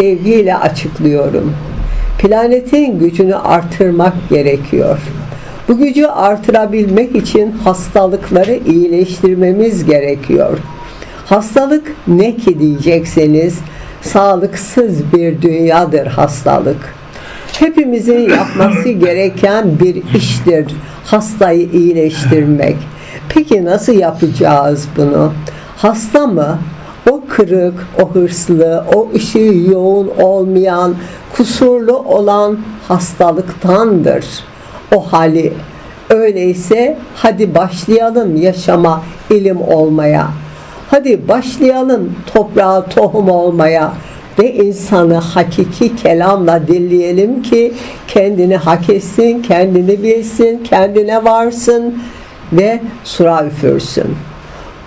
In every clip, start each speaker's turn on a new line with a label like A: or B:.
A: sevgiyle açıklıyorum. Planetin gücünü artırmak gerekiyor. Bu gücü artırabilmek için hastalıkları iyileştirmemiz gerekiyor. Hastalık ne ki diyecekseniz sağlıksız bir dünyadır hastalık. Hepimizin yapması gereken bir iştir hastayı iyileştirmek. Peki nasıl yapacağız bunu? Hasta mı? O kırık, o hırslı, o ışığı yoğun olmayan, kusurlu olan hastalıktandır. O hali. Öyleyse hadi başlayalım yaşama, ilim olmaya. Hadi başlayalım toprağa tohum olmaya ve insanı hakiki kelamla dinleyelim ki kendini hak etsin, kendini bilsin, kendine varsın ve sura üfürsün.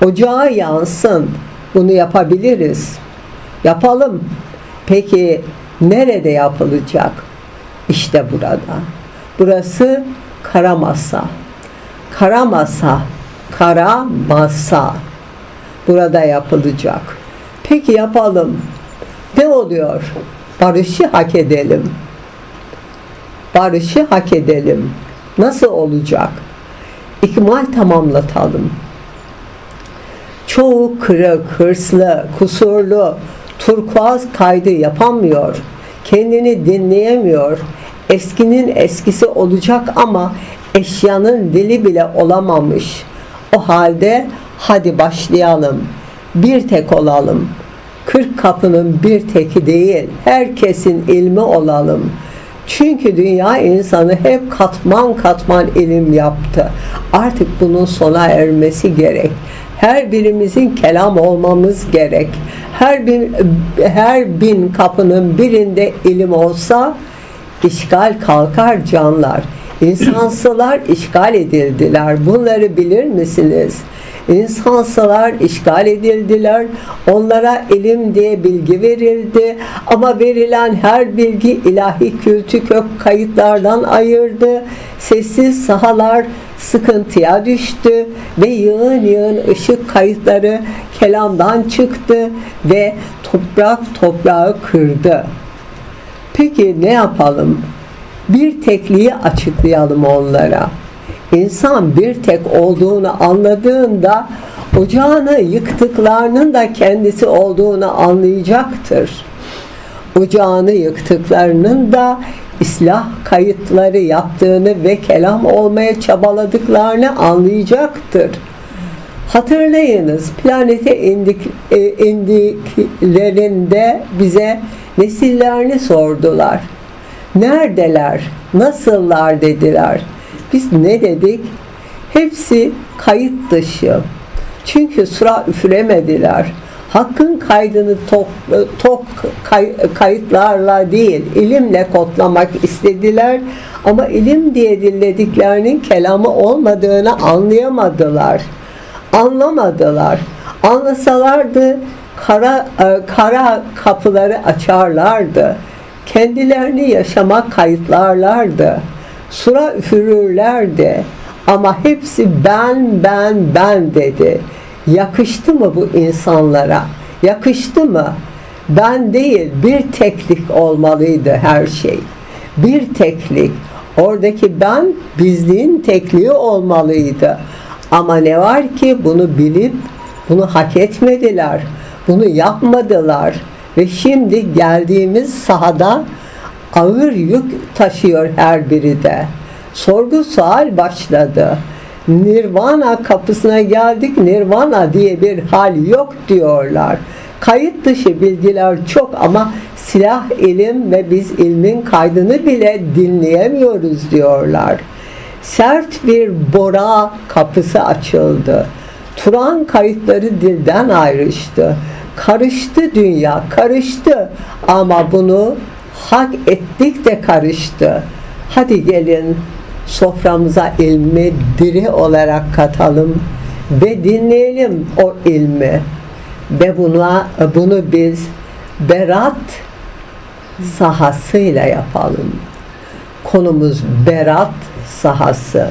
A: Ocağa yansın. Bunu yapabiliriz. Yapalım. Peki nerede yapılacak? İşte burada. Burası kara masa. Kara masa. Kara masa. Burada yapılacak. Peki yapalım. Ne oluyor? Barışı hak edelim. Barışı hak edelim. Nasıl olacak? İkmal tamamlatalım. Çoğu kırık, hırslı, kusurlu, turkuaz kaydı yapamıyor. Kendini dinleyemiyor. Eskinin eskisi olacak ama eşyanın dili bile olamamış. O halde hadi başlayalım. Bir tek olalım. Kırk kapının bir teki değil, herkesin ilmi olalım. Çünkü dünya insanı hep katman katman ilim yaptı. Artık bunun sona ermesi gerek. Her birimizin kelam olmamız gerek. Her bin, her bin kapının birinde ilim olsa işgal kalkar canlar. İnsansılar işgal edildiler. Bunları bilir misiniz? İnsansılar işgal edildiler. Onlara ilim diye bilgi verildi. Ama verilen her bilgi ilahi kültü kök kayıtlardan ayırdı. Sessiz sahalar sıkıntıya düştü ve yığın yığın ışık kayıtları kelamdan çıktı ve toprak toprağı kırdı. Peki ne yapalım? Bir tekliği açıklayalım onlara. İnsan bir tek olduğunu anladığında ocağını yıktıklarının da kendisi olduğunu anlayacaktır. Ocağını yıktıklarının da islah kayıtları yaptığını ve kelam olmaya çabaladıklarını anlayacaktır. Hatırlayınız planete indik, e, indiklerinde bize nesillerini sordular. Neredeler? Nasıllar dediler. Biz ne dedik? Hepsi kayıt dışı. Çünkü sıra üfüremediler. Hakkın kaydını tok, tok kay, kayıtlarla değil, ilimle kodlamak istediler. Ama ilim diye dinlediklerinin kelamı olmadığını anlayamadılar. Anlamadılar. Anlasalardı kara, kara kapıları açarlardı. Kendilerini yaşama kayıtlarlardı. Sura üfürürlerdi. Ama hepsi ben, ben, ben dedi. Yakıştı mı bu insanlara? Yakıştı mı? Ben değil, bir teklik olmalıydı her şey. Bir teklik. Oradaki ben bizliğin tekliği olmalıydı. Ama ne var ki bunu bilip bunu hak etmediler. Bunu yapmadılar. Ve şimdi geldiğimiz sahada ağır yük taşıyor her biri de. Sorgu sual başladı. Nirvana kapısına geldik. Nirvana diye bir hal yok diyorlar. Kayıt dışı bilgiler çok ama silah ilim ve biz ilmin kaydını bile dinleyemiyoruz diyorlar. Sert bir bora kapısı açıldı. Turan kayıtları dilden ayrıştı. Karıştı dünya, karıştı. Ama bunu hak ettik de karıştı. Hadi gelin soframıza ilmi diri olarak katalım ve dinleyelim o ilmi. Ve buna bunu biz berat sahasıyla yapalım. Konumuz berat sahası.